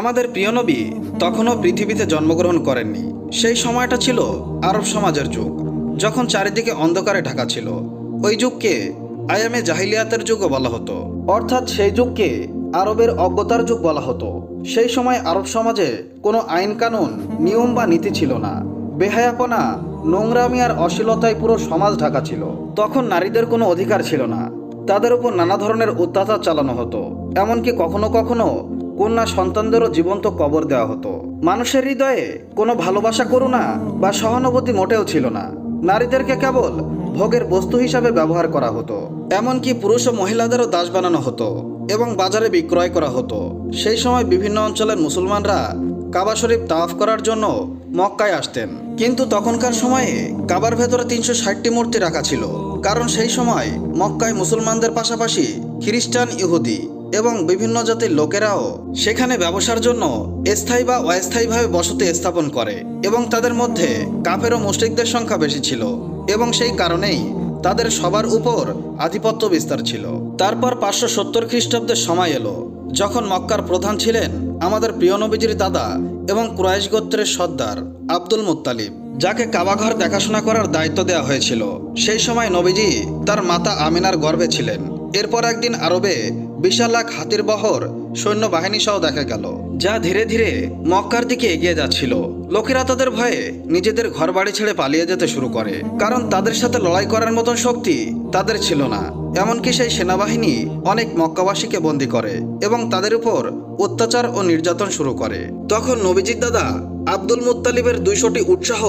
আমাদের প্রিয় নবী তখনও পৃথিবীতে জন্মগ্রহণ করেননি। সেই সময়টা ছিল আরব সমাজের যুগ, যখন চারিদিকে অন্ধকারে ঢাকা ছিল। ওই যুগকে আয়ামে জাহিলিয়াতের যুগও বলা হতো। অর্থাৎ সেই যুগকে আরবের অজ্ঞতার যুগ বলা হতো। সেই সময় আরব সমাজে কোনো আইন কানুন নিয়ম বা নীতি ছিল না। বেহায়াপনা, নোংরামি আর অশ্লীলতায় পুরো সমাজ ঢাকা ছিল। তখন নারীদের কোনো অধিকার ছিল না। তাদের উপর নানা ধরনের অত্যাচার চালানো হতো। এমনকি কখনো কখনো কন্যা সন্তানদেরও জীবন্ত কবর দেওয়া হতো। মানুষের হৃদয়ে কোনো ভালোবাসা করুণা বা সহানুভূতি মোটেও ছিল না। নারীদেরকে কেবল ভোগের বস্তু হিসাবে ব্যবহার করা হতো। এমনকি পুরুষ ও মহিলাদেরও দাস বানানো হতো এবং বাজারে বিক্রয় করা হতো। সেই সময় বিভিন্ন অঞ্চলের মুসলমানরা কাবা শরীফ তাওয়াফ করার জন্য মক্কায় আসতেন। কিন্তু তখনকার সময়ে কাবার ভেতরে তিনশো ষাটটি মূর্তি রাখা ছিল। কারণ সেই সময় মক্কায় মুসলমানদের পাশাপাশি খ্রিস্টান, ইহুদি এবং বিভিন্ন জাতির লোকেরাও সেখানে ব্যবসার জন্য স্থায়ী বা অস্থায়ীভাবে বসতি স্থাপন করে এবং তাদের মধ্যে কাফের ও মুশরিকদের সংখ্যা বেশি ছিল এবং সেই কারণেই তাদের সবার উপর আধিপত্য বিস্তার ছিল। তারপর পাঁচশো সত্তর খ্রিস্টাব্দের সময় এলো, যখন মক্কার প্রধান ছিলেন আমাদের প্রিয় নবীজির দাদা এবং ক্রয়েশ গোত্রের সর্দার আব্দুল মুত্তালিব, যাকে কাবাঘর দেখাশোনা করার দায়িত্ব দেওয়া হয়েছিল। সেই সময় নবীজি তার মাতা আমিনার গর্বে ছিলেন। এরপর একদিন আরবে বিশাল এক হাতির বহর সৈন্যবাহিনী সহ দেখা গেল, যা ধীরে ধীরে মক্কার দিকে এগিয়ে যাচ্ছিল। লোকেরা তাদের ভয়ে নিজেদের ঘর বাড়ি ছেড়ে পালিয়ে যেতে শুরু করে, কারণ তাদের সাথে লড়াই করার মতন শক্তি তাদের ছিল না। এমনকি সেই সেনাবাহিনী অনেক মক্কাবাসীকে বন্দি করে এবং তাদের উপর অত্যাচার ও নির্যাতন শুরু করে। তখন নবীজির দাদা আব্দুল মুত্তালিবের দুইশোটি উৎসাহ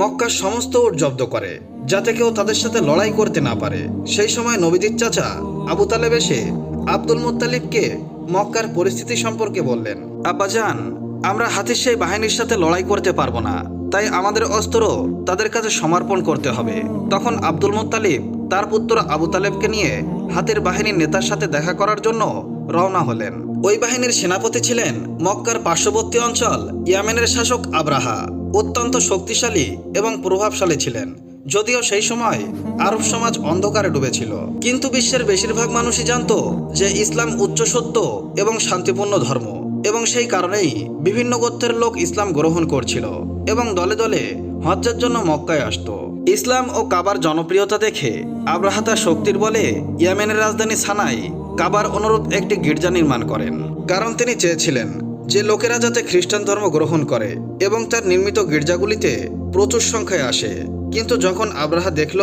মক্কার সমস্ত উট জব্দ করে, যাতে কেউ তাদের সাথে লড়াই করতে না পারে। সেই সময় নবীজির চাচা আবু তালেব এসে আব্দুল মুত্তালিবকে মক্কার পরিস্থিতি সম্পর্কে বললেন, আব্বাজান, আমরা হাতির সেই বাহিনীর সাথে লড়াই করতে পারব না। তাই আমাদের অস্ত্র তাদের কাছে সমর্পণ করতে হবে। তখন আব্দুল মুত্তালিব তার পুত্র আবু তালেবকে নিয়ে হাতের বাহিনীর নেতার সাথে দেখা করার জন্য রওনা হলেন। ওই বাহিনীর সেনাপতি ছিলেন মক্কার পার্শ্ববর্তী অঞ্চল ইয়ামেনের শাসক আব্রাহা। অত্যন্ত শক্তিশালী এবং প্রভাবশালী ছিলেন। যদিও সেই সময় আরব সমাজ অন্ধকারে ডুবেছিল। কিন্তু বিশ্বের বেশিরভাগ মানুষই জানত যে ইসলাম উচ্চ সত্য এবং শান্তিপূর্ণ ধর্ম, এবং সেই কারণেই বিভিন্ন গোত্রের লোক ইসলাম গ্রহণ করছিল এবং দলে দলে হজ্জের জন্য মক্কায় আসত। ইসলাম ও কাবার জনপ্রিয়তা দেখে আব্রাহা তার শক্তির বলে ইয়ামেনের রাজধানী সানাই কাবার অনুরূপ একটি গির্জা নির্মাণ করেন। কারণ তিনি চেয়েছিলেন যে লোকেরা যাতে খ্রিস্টান ধর্ম গ্রহণ করে এবং তার নির্মিত গির্জাগুলিতে প্রচুর সংখ্যায় আসে। কিন্তু যখন আব্রাহা দেখল,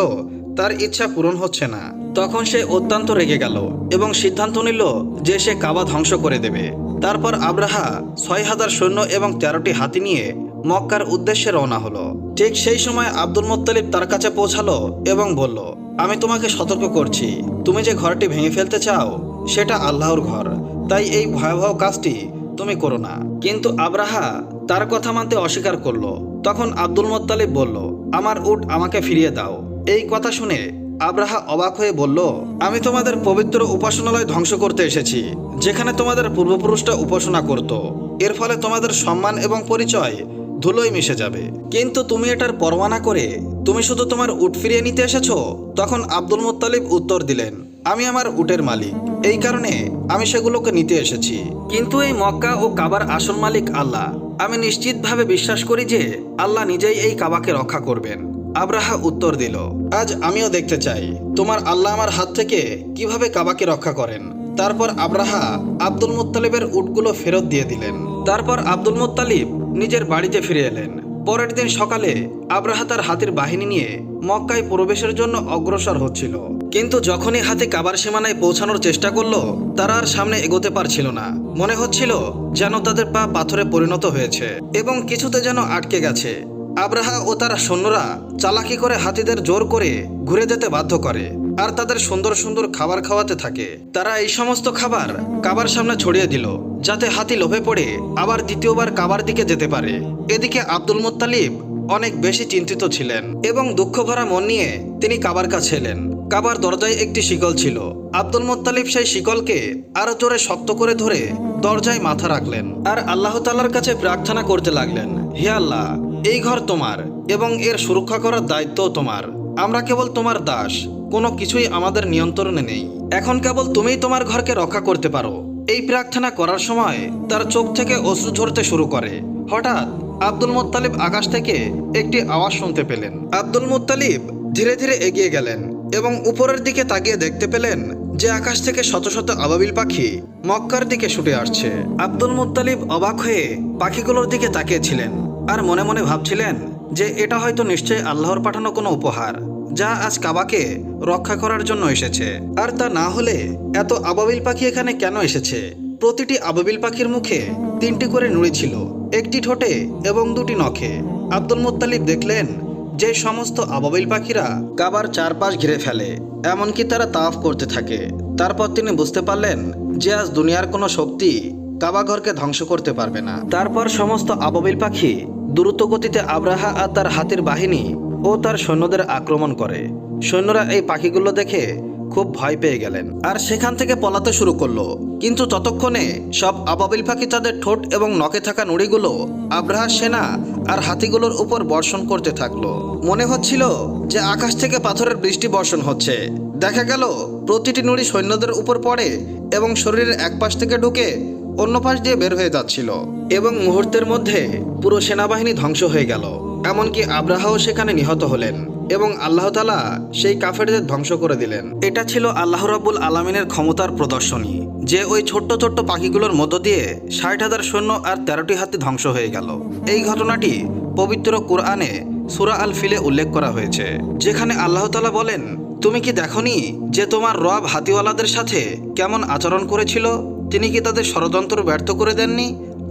তার ইচ্ছা পূরণ হচ্ছে না। তখন সে অত্যন্ত রেগে গেল এবং সিদ্ধান্ত নিল যে সে কাবা ধ্বংস করে দেবে। তারপর আব্রাহা ছয় হাজার সৈন্য এবং তেরোটি হাতি নিয়ে মক্কার উদ্দেশ্যে রওনা হলো। ঠিক সেই সময় আব্দুল মোত্তালিব তার কাছে পৌঁছালো এবং বলল, আমি তোমাকে সতর্ক করছি। তুমি যে ঘরটি ভেঙে ফেলতে চাও, সেটা আল্লাহর ঘর। তাই এই ভয়াবহ কাজটি তুমি করো না। কিন্তু আব্রাহা তার কথা মানতে অস্বীকার করল। তখন আব্দুল মোত্তালিব বলল আমার উট আমাকে ফিরিয়ে দাও। এই কথা শুনে আব্রাহা অবাক হয়ে বলল, আমি তোমাদের পবিত্র উপাসনালয় ধ্বংস করতে এসেছি, যেখানে তোমাদের পূর্বপুরুষরা উপাসনা করত। এর ফলে তোমাদের সম্মান এবং পরিচয় ধুলোয় মিশে যাবে। কিন্তু তুমি এটার পরোয়া না করে তুমি শুধু তোমার উট ফিরিয়ে নিতে এসেছ? তখন আব্দুল মুত্তালিব উত্তর দিলেন আমি আমার উটের মালিক। এই কারণে আমি সেগুলোকে নিতে এসেছি। কিন্তু এই মক্কা ও কাবার আসল মালিক আল্লাহ। আমি নিশ্চিতভাবে বিশ্বাস করি যে আল্লাহ নিজেই এই কাবাকে রক্ষা করবেন। আব্রাহা উত্তর দিল, আজ আমিও দেখতে চাই। তোমার আল্লাহ আমার হাত থেকে কীভাবে কাবাকে রক্ষা করেন? তারপর আব্রাহা আব্দুল মুত্তালিবের উটগুলো ফেরত দিয়ে দিলেন। তারপর আব্দুল মুত্তালিব নিজের বাড়িতে ফিরে এলেন। পরের দিন সকালে আব্রাহা তার হাতির বাহিনী নিয়ে মক্কায় প্রবেশের জন্য অগ্রসর হচ্ছিল। কিন্তু যখনই হাতি কাবার সীমানায় পৌঁছানোর চেষ্টা করল, তারা আর সামনে এগোতে পারছিল না। মনে হচ্ছিল যেন তাদের পা পাথরে পরিণত হয়েছে এবং কিছুতে যেন আটকে গেছে। আব্রাহা ও তার সৈন্যরা চালাকি করে হাতিদের জোর করে ঘুরে যেতে বাধ্য করে। আর তাদের সুন্দর সুন্দর খাবার খাওয়াতে থাকে। তারা এই সমস্ত খাবার কাবার সামনে ছড়িয়ে দিল, যাতে হাতি লোভে পড়ে আবার দ্বিতীয়বার কাবার দিকে যেতে পারে। এদিকে আব্দুল মুত্তালিব অনেক বেশি চিন্তিত ছিলেন এবং দুঃখ ভরা মন নিয়ে তিনি কাবার কাছে এলেন। কাবার দরজায় একটি শিকল ছিল। আব্দুল মোত্তালিব সেই শিকলকে আরও জোরে শক্ত করে ধরে দরজায় মাথা রাখলেন আর আল্লাহ তাল্লার কাছে প্রার্থনা করতে লাগলেন, হে আল্লাহ, এই ঘর তোমার এবং এর সুরক্ষা করার দায়িত্বও তোমার। আমরা কেবল তোমার দাস। কোনো কিছুই আমাদের নিয়ন্ত্রণে নেই। এখন কেবল তুমিই তোমার ঘরকে রক্ষা করতে পারো। এই প্রার্থনা করার সময় তার চোখ থেকে অশ্রু ঝরতে শুরু করে। হঠাৎ আব্দুল মুত্তালিব আকাশ থেকে একটি আওয়াজ শুনতে পেলেন। আব্দুল মুত্তালিব ধীরে ধীরে এগিয়ে গেলেন এবং উপরের দিকে তাকিয়ে দেখতে পেলেন যে আকাশ থেকে শত শত আবাবিল পাখি মক্কার দিকে ছুটে আসছে। আব্দুল মুত্তালিব অবাক হয়ে পাখিগুলোর দিকে তাকিয়েছিলেন আর মনে মনে ভাবছিলেন যে এটা হয়তো নিশ্চয়ই আল্লাহর পাঠানো কোনো উপহার। যা আজ কাবাকে রক্ষা করার জন্য এসেছে। আর তা না হলে এত আবাবিল পাখি এখানে কেন এসেছে? প্রতিটি আবাবিল পাখির মুখে তিনটি করে নুড়ি ছিল, একটি ঠোঁটে এবং দুটি নখে। আব্দুল মুত্তালিব দেখলেন যে সমস্ত আবাবিল পাখিরা কাবার চারপাশ ঘিরে ফেলে, এমনকি তারা তাফ করতে থাকে। তারপর তিনি বুঝতে পারলেন যে আজ দুনিয়ার কোনো শক্তি কাবা ঘরকে ধ্বংস করতে পারবে না। তারপর সমস্ত আবাবিল পাখি দ্রুত গতিতে আব্রাহা আর তার হাতির বাহিনী ও তার সৈন্যদের আক্রমণ করে। সৈন্যরা এই পাখিগুলো দেখে খুব ভয় পেয়ে গেলেন আর সেখান থেকে পলাতে শুরু করল। কিন্তু ততক্ষণে সব আবাবিল পাখি তাদের ঠোঁট এবং নখে থাকা নুড়িগুলো আব্রাহার সেনা আর হাতিগুলোর উপর বর্ষণ করতে থাকল। মনে হচ্ছিল যে আকাশ থেকে পাথরের বৃষ্টি বর্ষণ হচ্ছে। দেখা গেল, প্রতিটি নুড়ি সৈন্যদের উপর পড়ে এবং শরীরের এক পাশ থেকে ঢুকে অন্য পাশ দিয়ে বের হয়ে যাচ্ছিল এবং মুহূর্তের মধ্যে পুরো সেনাবাহিনী ধ্বংস হয়ে গেল। এমনকি আব্রাহাও সেখানে নিহত হলেন এবং আল্লাহ তালা সেই কাফেরদের ধ্বংস করে দিলেন। এটা ছিল আল্লাহ রাব্বুল আলমিনের ক্ষমতার প্রদর্শনী, যে ওই ছোট্ট ছোট্ট পাখিগুলোর মধ্য দিয়ে ষাট হাজার সৈন্য আর তেরোটি হাতি ধ্বংস হয়ে গেল। এই ঘটনাটি পবিত্র কোরআনে সুরা আল ফিলে উল্লেখ করা হয়েছে, যেখানে আল্লাহ তালা বলেন, তুমি কি দেখনি যে তোমার রব হাতিওয়ালাদের সাথে কেমন আচরণ করেছিল? তিনি কি তাদের ষড়যন্ত্র ব্যর্থ করে দেননি?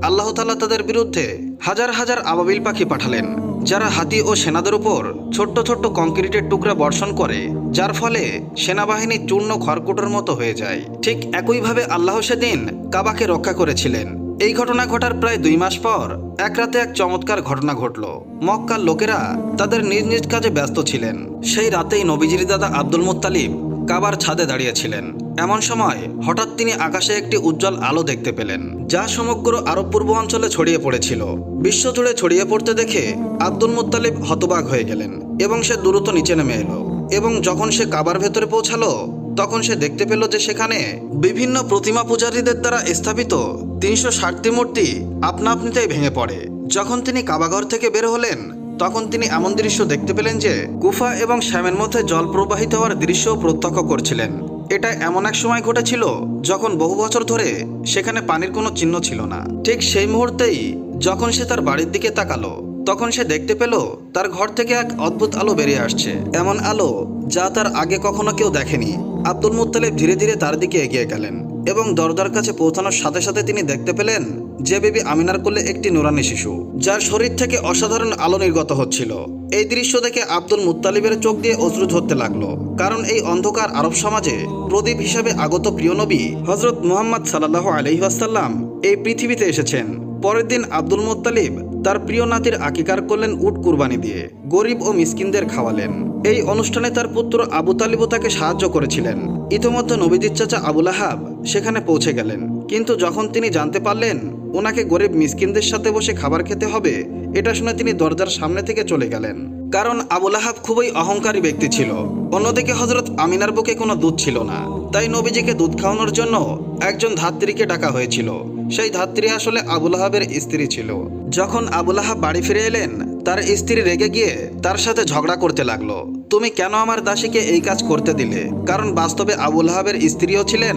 আল্লাহ তালা তাদের বিরুদ্ধে হাজার হাজার আবাবিল পাখি পাঠালেন। যারা হাতি ও সেনাদের উপর ছোট্ট ছোট্ট কংক্রিটের টুকরা বর্ষণ করে, যার ফলে সেনাবাহিনী চূর্ণ খড়কুটোর মতো হয়ে যায়। ঠিক একইভাবে আল্লাহ সেদিন কাবাকে রক্ষা করেছিলেন। এই ঘটনা ঘটার প্রায় দুই মাস পর এক রাতে এক চমৎকার ঘটনা ঘটল। মক্কার লোকেরা তাদের নিজ নিজ কাজে ব্যস্ত ছিলেন। সেই রাতেই নবীজির দাদা আব্দুল মুত্তালিব কাবার ছাদে দাঁড়িয়েছিলেন। এমন সময় হঠাৎ তিনি আকাশে একটি উজ্জ্বল আলো দেখতে পেলেন, যা সমগ্র আরব পূর্ব অঞ্চলে ছড়িয়ে পড়েছিল। বিশ্বজুড়ে ছড়িয়ে পড়তে দেখে আব্দুল মুত্তালিব হতবাক হয়ে গেলেন এবং সে দ্রুত নিচে নেমে এলো এবং যখন সে কাবার ভেতরে পৌঁছালো, তখন সে দেখতে পেল যে সেখানে বিভিন্ন প্রতিমা পূজারীদের দ্বারা স্থাপিত তিনশো ষাটটি মূর্তি আপনা আপনিতেই ভেঙে পড়ে। যখন তিনি কাবাঘর থেকে বের হলেন তখন তিনি এমন দৃশ্য দেখতে পেলেন যে গুফা এবং শ্যামের মধ্যে জল প্রবাহিত হওয়ার দৃশ্য প্রত্যক্ষ করছিলেন। এটা এমন এক সময় ঘটেছিল যখন বহু বছর ধরে সেখানে পানির কোনো চিহ্ন ছিল না। ঠিক সেই মুহূর্তেই যখন সে তার বাড়ির দিকে তাকালো, তখন সে দেখতে পেল তার ঘর থেকে এক অদ্ভুত আলো বেরিয়ে আসছে। এমন আলো যা তার আগে কখনো কেউ দেখেনি। আব্দুল মুত্তালিব ধীরে ধীরে তার দিকে এগিয়ে গেলেন এবং দরদার কাছে পৌঁছানোর সাথে সাথে তিনি দেখতে পেলেন যে বেবি আমিনার কোলে একটি নুরানি শিশু, যার শরীর থেকে অসাধারণ আলো নির্গত হচ্ছিল। এই দৃশ্য দেখে আব্দুল মুত্তালিবের চোখ দিয়ে অশ্রু ধরতে লাগল, কারণ এই অন্ধকার আরব সমাজে প্রদীপ হিসাবে আগত প্রিয় নবী হজরত মুহাম্মদ সাল্লাহ আলহিহাসাল্লাম এই পৃথিবীতে এসেছেন। পরের দিন আব্দুল মুত্তালিব তার প্রিয় নাতির আকিকার করলেন উট কুরবানি দিয়ে গরিব ও মিসকিনদের খাওয়ালেন। এই অনুষ্ঠানে তার পুত্র আবু তালিবও তাকে সাহায্য করেছিলেন। ইতোমধ্যে নবীজির চাচা আবুল আহাব সেখানে পৌঁছে গেলেন। কিন্তু যখন তিনি জানতে পারলেন ওনাকে গরিব মিসকিনদের সাথে বসে খাবার খেতে হবে, এটা শুনে তিনি দরজার সামনে থেকে চলে গেলেন। কারণ আবুল আহাব খুবই অহংকারী ব্যক্তি ছিল। অন্যদিকে হজরত আমিনার বুকে কোনো দুধ ছিল না। তাই নবীজিকে দুধ খাওয়ানোর জন্য একজন ধাত্রীকে ডাকা হয়েছিল। সেই ধাত্রী আসলে আবুল আহাবের স্ত্রী ছিল। যখন আবুল আহাব বাড়ি ফিরে এলেন, তার স্ত্রী রেগে গিয়ে তার সাথে ঝগড়া করতে লাগল। তুমি কেন আমার দাসীকে এই কাজ করতে দিলে? কারণ বাস্তবে আবুল আহাবের স্ত্রীও ছিলেন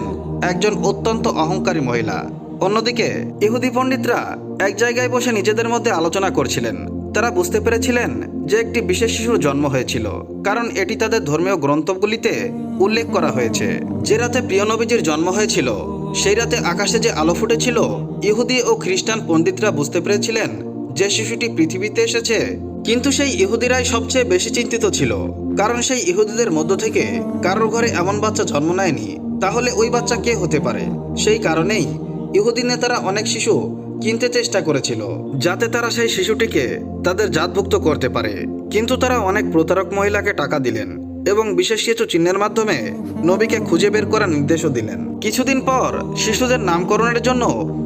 একজন অত্যন্ত অহংকারী মহিলা। অন্যদিকে, ইহুদি পণ্ডিতরা এক জায়গায় বসে নিজেদের মধ্যে আলোচনা করছিলেন। তারা বুঝতে পেরেছিলেন যে একটি বিশেষ শিশুর জন্ম হয়েছিল, কারণ এটি তাদের ধর্মীয় গ্রন্থগুলিতে উল্লেখ করা হয়েছে। যে রাতে প্রিয় নবীজির জন্ম হয়েছিল, সেই রাতে আকাশে যে আলো ফুটেছিল, ইহুদি ও খ্রিস্টান পণ্ডিতরা বুঝতে পেরেছিলেন যে শিশুটি পৃথিবীতে এসেছে। কিন্তু সেই ইহুদিরাই সবচেয়ে বেশি চিন্তিত ছিল, কারণ সেই ইহুদিদের মধ্য থেকে কারোর ঘরে এমন বাচ্চা জন্ম নেয়নি তাহলে ওই বাচ্চা কে হতে পারে? সেই কারণেই ইহুদি নেতারা অনেক শিশু কিনতে চেষ্টা করেছিল, যাতে তারা সেই শিশুটিকে তাদের জাতভুক্ত করতে পারে। কিন্তু তারা অনেক প্রতারক মহিলাকে টাকা দিলেন এবং বিশেষ কিছু চিহ্নের মাধ্যমে নবীকে খুঁজে বের করার নির্দেশও দিলেন। কিছুদিন পর শিশুদের নামকরণের জন্য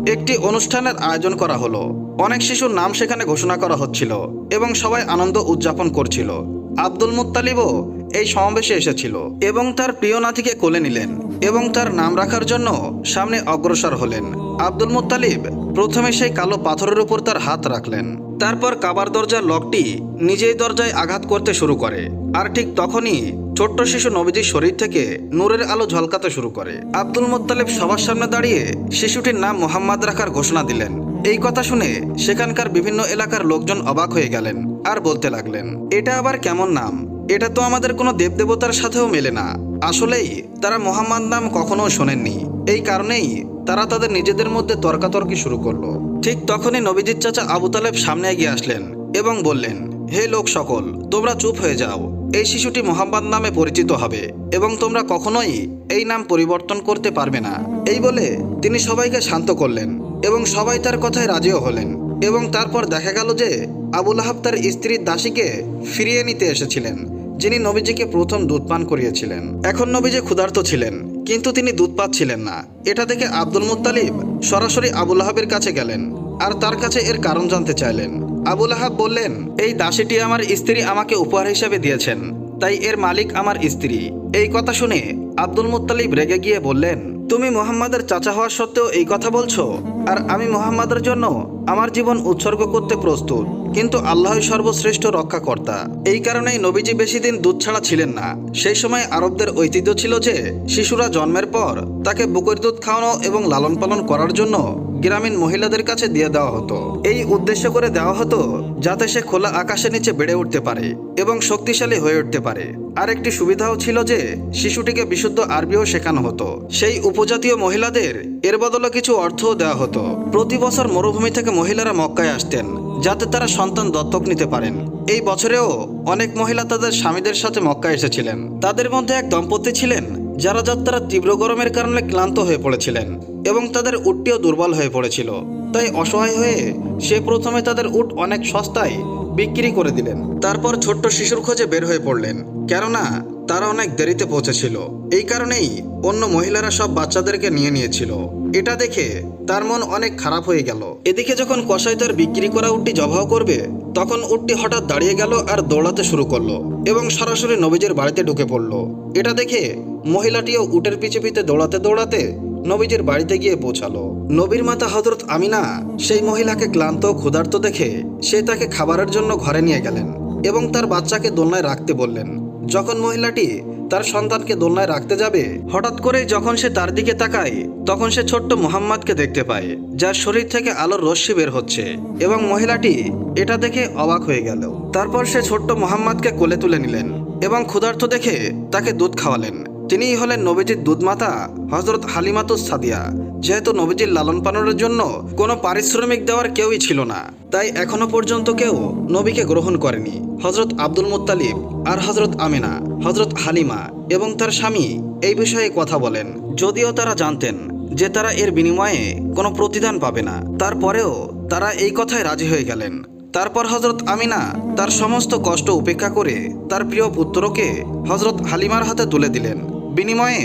একটি অনুষ্ঠানের আয়োজন করা হলো। অনেক শিশুর নাম সেখানে ঘোষণা করা হচ্ছিল এবং সবাই আনন্দ উদযাপন করছিল। আব্দুল মুত্তালিবও এই সমাবেশে এসেছিল এবং তার প্রিয় নাতিকে কোলে নিলেন। এবং তার নাম রাখার জন্য সামনে অগ্রসর হলেন। আব্দুল মুত্তালিব প্রথমে সেই কালো পাথরের উপর তার হাত রাখলেন। তারপর কাবার দরজার লকটি নিজেই দরজায় আঘাত করতে শুরু করে। আর ঠিক তখনই ছোট্ট শিশু নবীজির শরীর থেকে নূরের আলো ঝলকাতে শুরু করে। আব্দুল মোত্তালেব সবার সামনে দাঁড়িয়ে শিশুটির নাম মোহাম্মদ রাখার ঘোষণা দিলেন। এই কথা শুনে সেখানকার বিভিন্ন এলাকার লোকজন অবাক হয়ে গেলেন আর বলতে লাগলেন, এটা আবার কেমন নাম? এটা তো আমাদের কোনো দেবদেবতার সাথেও মেলে না। আসলেই, তারা মোহাম্মদ নাম কখনো শোনেননি। এই কারণেই তারা তাদের নিজেদের মধ্যে তর্কাতর্কি শুরু করল। ঠিক তখনই নবীজির চাচা আবু তালেব সামনে এগিয়ে আসলেন এবং বললেন, হে লোক সকল, তোমরা চুপ হয়ে যাও। এই শিশুটি মোহাম্মদ নামে পরিচিত হবে এবং তোমরা কখনোই এই নাম পরিবর্তন করতে পারবে না। এই বলে তিনি সবাইকে শান্ত করলেন এবং সবাই তার কথায় রাজিও হলেন এবং তারপর দেখা গেল যে আবুল আহাব তার স্ত্রীর দাসীকে ফিরিয়ে নিতে এসেছিলেন। যিনি নবীজিকে প্রথম দুধ পান করিয়েছিলেন। এখন নবীজি ক্ষুধার্ত ছিলেন, কিন্তু তিনি দুধ পাচ্ছিলেন না। এটা দেখে আব্দুল মুত্তালিব সরাসরি আবুল আহাবের কাছে গেলেন আর তার কাছে এর কারণ জানতে চাইলেন। আবুল আহাব বললেন, এই দাসীটি আমার স্ত্রী আমাকে উপহার হিসাবে দিয়েছেন, তাই এর মালিক আমার স্ত্রী। এই কথা শুনে আব্দুল মুত্তালিব রেগে গিয়ে বললেন, তুমি মোহাম্মদের চাচা হওয়া সত্ত্বেও এই কথা বলছো? আর আমি মোহাম্মদের জন্য আমার জীবন উৎসর্গ করতে প্রস্তুত। কিন্তু আল্লাহই সর্বশ্রেষ্ঠ রক্ষাকর্তা। এই কারণেই নবীজি বেশি দিন দুধ ছাড়া ছিলেন না। সেই সময় আরবদের ঐতিহ্য ছিল যে, শিশুরা জন্মের পর তাকে বুকের দুধ খাওয়ানো এবং লালন পালন করার জন্য গ্রামীণ মহিলাদের কাছে দিয়ে দেওয়া হতো। এই উদ্দেশ্য করে দেওয়া হতো যাতে সে খোলা আকাশের নিচে বেড়ে উঠতে পারে এবং শক্তিশালী হয়ে উঠতে পারে। আর একটি সুবিধাও ছিল যে, শিশুটিকে বিশুদ্ধ আরবিও শেখানো হতো। সেই উপজাতীয় মহিলাদের এর বদলে কিছু অর্থও দেওয়া হতো। প্রতি বছর মরুভূমি থেকে মহিলারা মক্কায় আসতেন। যাতে তারা সন্তান দত্তক নিতে পারেন। এই বছরেও অনেক মহিলা তাদের স্বামীদের সাথে মক্কা এসেছিলেন। তাদের মধ্যে এক দম্পতি ছিলেন, যারা যাত্রা তীব্র গরমের কারণে ক্লান্ত হয়ে পড়েছিলেন এবং তাদের উটটিও দুর্বল হয়ে পড়েছিল। তাই অসহায় হয়ে সে প্রথমে তাদের উট অনেক সস্তায় বিক্রি করে দিলেন। তারপর ছোট্ট শিশুর খোঁজে বের হয়ে পড়লেন। কেননা তারা অনেক দেরিতে পৌঁছেছিল। এই কারণেই অন্য মহিলারা সব বাচ্চাদেরকে নিয়ে নিয়েছিল। এটা দেখে তার মন অনেক খারাপ হয়ে গেল। এদিকে যখন কসাই তার বিক্রি করা উটটি জবাহ করবে, তখন উটটি হঠাৎ দাঁড়িয়ে গেল আর দৌড়াতে শুরু করল এবং সরাসরি নবীজের বাড়িতে ঢুকে পড়ল। এটা দেখে মহিলাটিও উটের পিছে পিছে দৌড়াতে দৌড়াতে নবীজির বাড়িতে গিয়ে পৌঁছালো। নবীর মাতা হজরত আমিনা সেই মহিলাকে ক্লান্ত ক্ষুধার্ত দেখে সে তাকে খাবারের জন্য ঘরে নিয়ে গেলেন এবং তার বাচ্চাকে দোলনায় রাখতে বললেন। যখন মহিলাটি তার সন্তানকে দোলনায় রাখতে যাবে, হঠাৎ করে যখন সে তার দিকে তাকায়, তখন সে ছোট্ট মোহাম্মদকে দেখতে পায়, যার শরীর থেকে আলোর রশ্মি বের হচ্ছে এবং মহিলাটি এটা দেখে অবাক হয়ে গেল। তারপর সে ছোট্ট মোহাম্মদকে কোলে তুলে নিলেন এবং ক্ষুধার্ত দেখে তাকে দুধ খাওয়ালেন। তিনিই হলেন নবীজির দুধমাতা হজরত হালিমাতুস সাদিয়া। যেহেতু নবীজির লালন পালনের জন্য কোনো পারিশ্রমিক দেওয়ার কেউই ছিল না, তাই এখনও পর্যন্ত কেউ নবীকে গ্রহণ করেনি। হজরত আব্দুল মুত্তালিব আর হজরত আমিনা হজরত হালিমা এবং তার স্বামী এই বিষয়ে কথা বলেন। যদিও তারা জানতেন যে তারা এর বিনিময়ে কোনো প্রতিদান পাবে না। তারপরেও তারা এই কথায় রাজি হয়ে গেলেন। তারপর হজরত আমিনা তার সমস্ত কষ্ট উপেক্ষা করে তার প্রিয় পুত্রকে হজরত হালিমার হাতে তুলে দিলেন। বিনিময়ে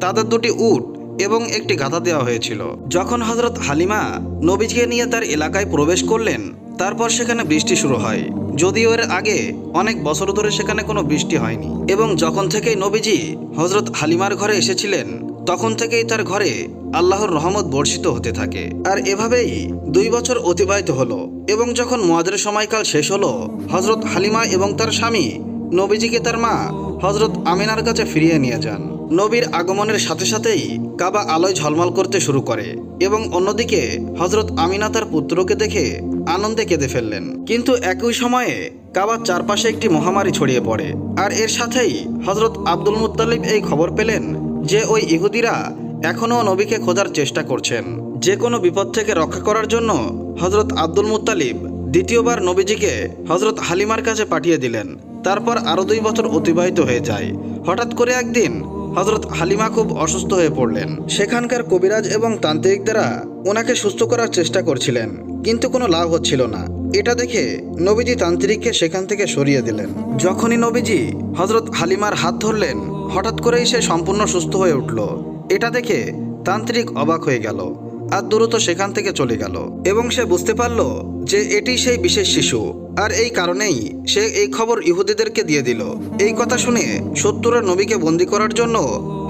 তাদের দুটি উট এবং একটি গাধা দেওয়া হয়েছিল। যখন হজরত হালিমা নবীজিকে নিয়ে তার এলাকায় প্রবেশ করলেন, তারপর সেখানে বৃষ্টি শুরু হয়। যদিও এর আগে অনেক বছর ধরে সেখানে কোনো বৃষ্টি হয়নি এবং যখন থেকেই নবীজি হজরত হালিমার ঘরে এসেছিলেন, তখন থেকেই তার ঘরে আল্লাহর রহমত বর্ষিত হতে থাকে। আর এভাবেই দুই বছর অতিবাহিত হলো এবং যখন মোয়াদের সময়কাল শেষ হলো হজরত হালিমা এবং তার স্বামী নবীজিকে তার মা হজরত আমিনার কাছে ফিরিয়ে নিয়ে যান। নবীর আগমনের সাথে সাথেই কাবা আলোয় ঝলমল করতে শুরু করে এবং অন্যদিকে হজরত আমিনা তার পুত্রকে দেখে আনন্দে কেঁদে ফেললেন। কিন্তু একই সময়ে কাবার চারপাশে একটি মহামারী ছড়িয়ে পড়ে আর এর সাথেই হজরত আব্দুল মুত্তালিব এই খবর পেলেন যে ওই ইহুদিরা এখনও নবীকে খোঁজার চেষ্টা করছেন। যে কোনো বিপদ থেকে রক্ষা করার জন্য হজরত আব্দুল মুত্তালিব দ্বিতীয়বার নবীজিকে হজরত হালিমার কাছে পাঠিয়ে দিলেন। তারপর আরও দুই বছর অতিবাহিত হয়ে যায়। হঠাৎ করে একদিন হজরত হালিমা খুব অসুস্থ হয়ে পড়লেন। সেখানকার কবিরাজ এবং তান্ত্রিক দ্বারা ওনাকে সুস্থ করার চেষ্টা করছিলেন, কিন্তু কোনো লাভ হচ্ছিল না। এটা দেখে নবীজি তান্ত্রিককে সেখান থেকে সরিয়ে দিলেন। যখনই নবীজি হজরত হালিমার হাত ধরলেন, হঠাৎ করেই সে সম্পূর্ণ সুস্থ হয়ে উঠল। এটা দেখে তান্ত্রিক অবাক হয়ে গেল। আর দ্রুত সেখান থেকে চলে গেল এবং সে বুঝতে পারল যে এটি সেই বিশেষ শিশু। আর এই কারণেই সে এই খবর ইহুদিদেরকে দিয়ে দিল। এই কথা শুনে শত্রুরা নবীকে বন্দি করার জন্য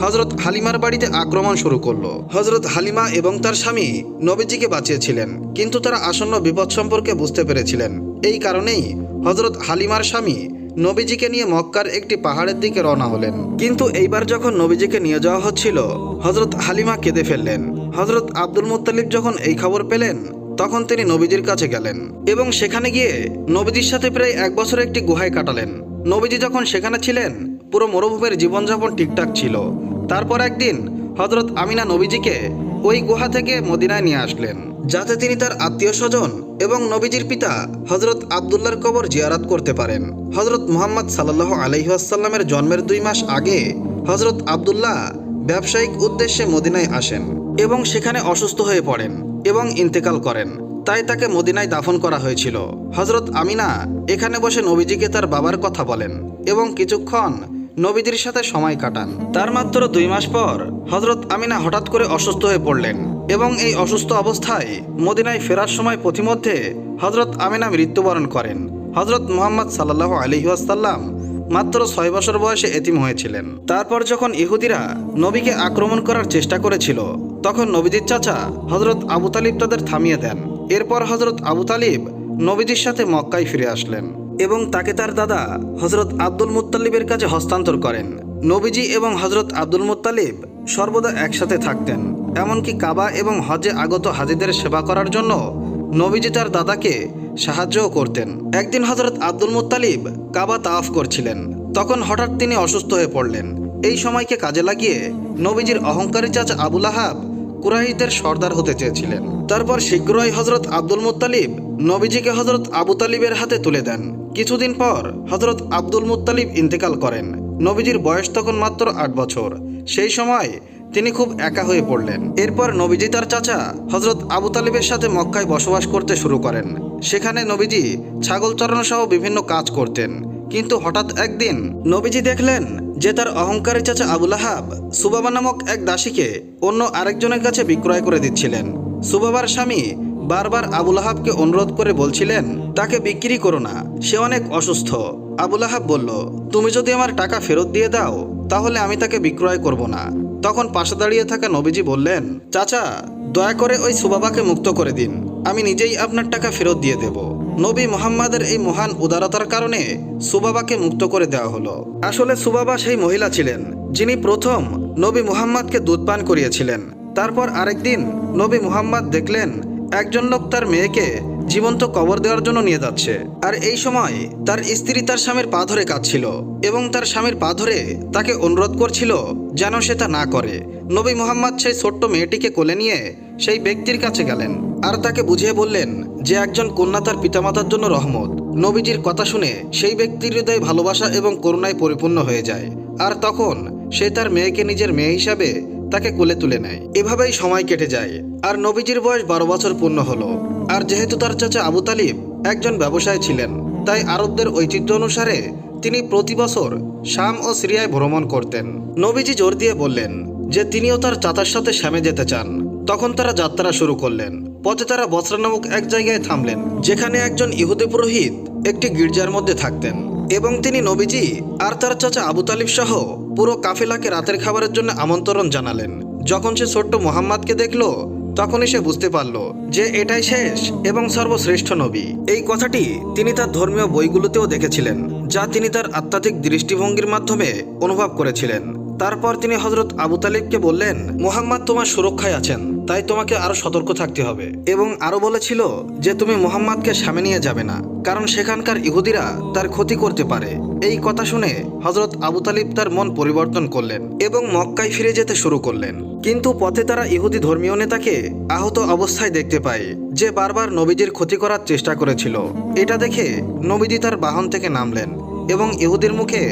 হজরত হালিমার বাড়িতে আক্রমণ শুরু করল। হজরত হালিমা এবং তার স্বামী নবীজিকে বাঁচিয়েছিলেন, কিন্তু তারা আসন্ন বিপদ সম্পর্কে বুঝতে পেরেছিলেন। এই কারণেই হজরত হালিমার স্বামী নবীজিকে নিয়ে মক্কার একটি পাহাড়ের দিকে রওনা হলেন। কিন্তু এইবার যখন নবীজিকে নিয়ে যাওয়া হচ্ছিল হজরত হালিমা কেঁদে ফেললেন। হজরত আব্দুল মুত্তালিব যখন এই খবর পেলেন, তখন তিনি নবীজির কাছে গেলেন এবং সেখানে গিয়ে নবীজির সাথে প্রায় এক বছর একটি গুহায় কাটালেন। নবীজি যখন সেখানে ছিলেন, পুরো মরুভূমির জীবনযাপন ঠিকঠাক ছিল। তারপর একদিন হজরত আমিনা নবীজিকে ওই গুহা থেকে মদিনায় নিয়ে আসলেন। যাতে তিনি তার আত্মীয় স্বজন এবং নবীজির পিতা হজরত আবদুল্লার কবর জিয়ারাত করতে পারেন। হজরত মুহাম্মদ সাল্লাহ আলহিহাসাল্লামের জন্মের দুই মাস আগে হজরত আবদুল্লাহ ব্যবসায়িক উদ্দেশ্যে মদিনায় আসেন এবং সেখানে অসুস্থ হয়ে পড়েন এবং ইন্তেকাল করেন। তাই তাকে মদিনায় দাফন করা হয়েছিল। হজরত আমিনা এখানে বসে নবীজিকে তার বাবার কথা বলেন এবং কিছুক্ষণ নবীজির সাথে সময় কাটান। তার মাত্র দুই মাস পর হজরত আমিনা হঠাৎ করে অসুস্থ হয়ে পড়লেন। এবং এই অসুস্থ অবস্থায় মদিনায় ফেরার সময় পথিমধ্যে হজরত আমিনা মৃত্যুবরণ করেন। হজরত মোহাম্মদ সাল্লাহ আলহিহাসাল্লাম মাত্র ছয় বছর বয়সে এতিম হয়েছিলেন। তারপর যখন ইহুদিরা নবীকে আক্রমণ করার চেষ্টা করেছিল, তখন নবীজির চাচা হজরত আবু তালিব তাদের থামিয়ে দেন। এরপর হজরত আবু তালিব নবীজির সাথে মক্কায় ফিরে আসলেন এবং তাকে তার দাদা হজরত আব্দুল মুত্তালিবের কাছে হস্তান্তর করেন। নবীজি এবং হজরত আব্দুল মুত্তালিব সর্বদা একসাথে থাকতেন। এমনকি কাবা এবং হজে আগত হাজিদের সেবা করার জন্য নবীজি তার দাদাকে সাহায্যও করতেন। একদিন হজরত আব্দুল মুত্তালিব কাবা তাওয়াফ করছিলেন। তখন হঠাৎ তিনি অসুস্থ হয়ে পড়লেন। এই সময়কে কাজে লাগিয়ে নবীজির অহংকারী চাচা আবুল আহাব কুরাইশদের সর্দার হতে চেয়েছিলেন। তারপর শীঘ্রই হজরত আব্দুল মুত্তালিব নবীজিকে হজরত আবু তালিবের হাতে তুলে দেন। কিছুদিন পর হজরত আব্দুল মুত্তালিব ইন্তেকাল করেন। নবীজির বয়স তখন মাত্র আট বছর। সেই সময় তিনি খুব একা হয়ে পড়লেন। এরপর নবীজি তার চাচা হজরত আবু তালিবের সাথে মক্কায় বসবাস করতে শুরু করেন। সেখানে নবীজি ছাগল চড়ানো সহ বিভিন্ন কাজ করতেন। কিন্তু হঠাৎ একদিন নবীজি দেখলেন যে তার অহংকারী চাচা আবুল আহাব সুবাবা নামক এক দাসীকে অন্য আরেকজনের কাছে বিক্রয় করে দিচ্ছিলেন। সুবাবার স্বামী বারবার আবুল আহাবকে অনুরোধ করে বলছিলেন, তাকে বিক্রি করো না, সে অনেক অসুস্থ। আবুল আহাব বলল, তুমি যদি আমার টাকা ফেরত দিয়ে দাও, তাহলে আমি তাকে বিক্রয় করব না। তখন পাশে দাঁড়িয়ে থাকা নবীজি বললেন, চাচা, দয়া করে ওই সুবাবাকে মুক্ত করে দিন। আমি নিজেই আপনার টাকা ফেরত দিয়ে দেব। নবী মোহাম্মদের এই মহান উদারতার কারণে সুবাবাকে মুক্ত করে দেওয়া হলো। আসলে সুবাবা সেই মহিলা ছিলেন, যিনি প্রথম নবী মুহাম্মদকে দুধ পান করিয়েছিলেন। তারপর আরেকদিন নবী মুহাম্মদ দেখলেন, একজন লোক তার মেয়েকে জীবন্ত কবর দেওয়ার জন্য নিয়ে যাচ্ছে। আর এই সময় তার স্ত্রী তার স্বামীর পা ধরে কাঁদছিল এবং তার স্বামীর পা ধরে তাকে অনুরোধ করছিল যেন সে তা না করে। নবী মোহাম্মদ সেই ছোট্ট মেয়েটিকে কোলে নিয়ে সেই ব্যক্তির কাছে গেলেন আর তাকে বুঝিয়ে বললেন যে একজন কন্যা তার পিতামাতার জন্য রহমত। নবীজির কথা শুনে সেই ব্যক্তির হৃদয় ভালোবাসা এবং করুণায় পরিপূর্ণ হয়ে যায়। আর তখন সে তার মেয়েকে নিজের মেয়ে হিসাবে তাকে কোলে তুলে নেয়। এভাবেই সময় কেটে যায়। আর নবীজির বয়স বারো বছর পূর্ণ হলো। আর যেহেতু তার চাচা আবু তালিব একজন ব্যবসায়ী ছিলেন, তাই আরবদের ঐতিহ্য অনুসারে তিনি প্রতি বছর শাম ও সিরিয়ায় ভ্রমণ করতেন। নবীজি জোর দিয়ে বললেন যে তিনিও তার চাচার সাথে শ্যামে যেতে চান। তখন তারা যাত্রা শুরু করলেন। পথে তারা বসরা নামক এক জায়গায় থামলেন, যেখানে একজন ইহুদি পুরোহিত একটি গির্জার মধ্যে থাকতেন। এবং তিনি নবীজি আর তার চাচা আবু তালিব সহ পুরো কাফেলাকে রাতের খাবারের জন্য আমন্ত্রণ জানালেন। যখন সে ছোট্ট মোহাম্মদকে দেখল, তখনই সে বুঝতে পারল যে এটাই শেষ এবং সর্বশ্রেষ্ঠ নবী। এই কথাটি তিনি তার ধর্মীয় বইগুলোতেও দেখেছিলেন, যা তিনি তার আধ্যাত্মিক দৃষ্টিভঙ্গির মাধ্যমে অনুভব করেছিলেন। তারপর তিনি হজরত আবু তালিবকে বললেন, মোহাম্মদ তোমার সুরক্ষায় আছেন, তাই তোমাকে আরও সতর্ক থাকতে হবে। এবং আরও বলেছিল যে, তুমি মোহাম্মদকে সামনে নিয়ে যাবে না, কারণ সেখানকার ইহুদিরা তার ক্ষতি করতে পারে। এই কথা শুনে হজরত আবু তালিব তার মন পরিবর্তন করলেন এবং মক্কায় ফিরে যেতে শুরু করলেন। কিন্তু পথে তারা ইহুদি ধর্মীয় নেতাকে আহত অবস্থায় দেখতে পায়, যে বারবার নবীজির ক্ষতি করার চেষ্টা করেছিল। এটা দেখে নবীজি তার বাহন থেকে নামলেন এবং ইহুদির মুখে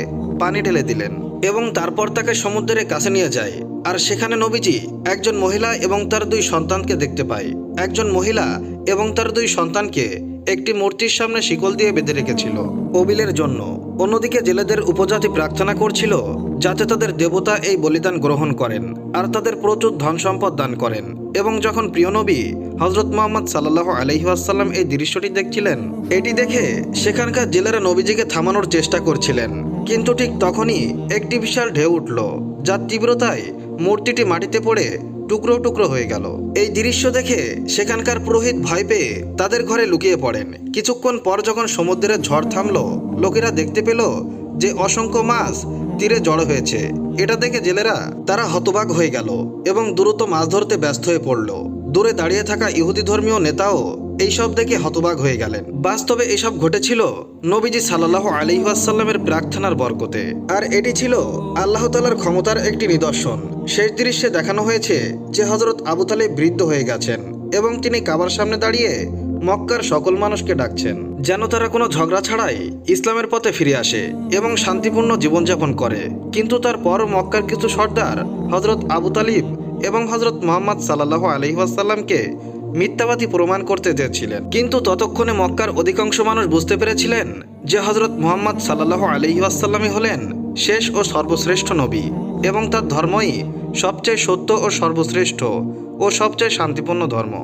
পানি ঢেলে দিলেন এবং তারপর তাকে সমুদ্রের কাছে নিয়ে যায়। আর সেখানে নবীজি একজন মহিলা এবং তার দুই সন্তানকে দেখতে পায়। একজন মহিলা এবং তার দুই সন্তানকে একটি মূর্তির সামনে শিকল দিয়ে বেঁধে রেখেছিল কবিলের জন্য। অন্যদিকে জেলেদের উপজাতি প্রার্থনা করছিল যাতে তাদের দেবতা এই বলিদান গ্রহণ করেন আর তাদের প্রচুর ধন সম্পদ দান করেন। এবং যখন প্রিয় নবী হজরত মোহাম্মদ সাল্লাহ আলহিহাসাল্লাম এই দৃশ্যটি দেখছিলেন, এটি দেখে সেখানকার জেলেরা নবীজিকে থামানোর চেষ্টা করছিলেন। কিন্তু ঠিক তখনই একটি বিশাল ঢেউ উঠল, যার তীব্রতায় মূর্তিটি মাটিতে পড়ে টুকরো টুকরো হয়ে গেল। এই দৃশ্য দেখে সেখানকার পুরোহিত ভয় পেয়ে তাদের ঘরে লুকিয়ে পড়েন। কিছুক্ষণ পর যখন সমুদ্রের ঝড় থামল, লোকেরা দেখতে পেল যে অসংখ্য মাছ তীরে জড়ো হয়েছে। এটা দেখে জেলেরা তারা হতবাক হয়ে গেল এবং দ্রুত মাছ ধরতে ব্যস্ত হয়ে পড়ল। দূরে দাঁড়িয়ে থাকা ইহুদি ধর্মীয় নেতাও এইসব দেখে হতবাক হয়ে গেলেন। বাস্তবে এসব ঘটেছিল নবীজি সাল্লাহ আলিহাসাল্লামের প্রার্থনার বরকতে। আর এটি ছিল আল্লাহ তালার ক্ষমতার একটি নিদর্শন। শেষ দৃশ্যে দেখানো হয়েছে যে হজরত আবু তালেব বৃদ্ধ হয়ে গেছেন এবং তিনি কাবার সামনে দাঁড়িয়ে মক্কার সকল মানুষকে ডাকছেন, যেন তারা কোনো ঝগড়া ছাড়াই ইসলামের পথে ফিরে আসে এবং শান্তিপূর্ণ জীবনযাপন করে। কিন্তু তারপর মক্কার কিছু সর্দার হজরত আবু তালিব এবং হজরত মোহাম্মদ সাল্লাহ আলহিহাসাল্লামকে মিথ্যাবাদী প্রমাণ করতে চেয়েছিলেন। কিন্তু ততক্ষণে মক্কার অধিকাংশ মানুষ বুঝতে পেরেছিলেন যে হজরত মোহাম্মদ সাল্লাহ আলহিহাসাল্লামই হলেন শেষ ও সর্বশ্রেষ্ঠ নবী এবং তার ধর্মই সবচেয়ে সত্য ও সর্বশ্রেষ্ঠ ও সবচেয়ে শান্তিপূর্ণ ধর্ম।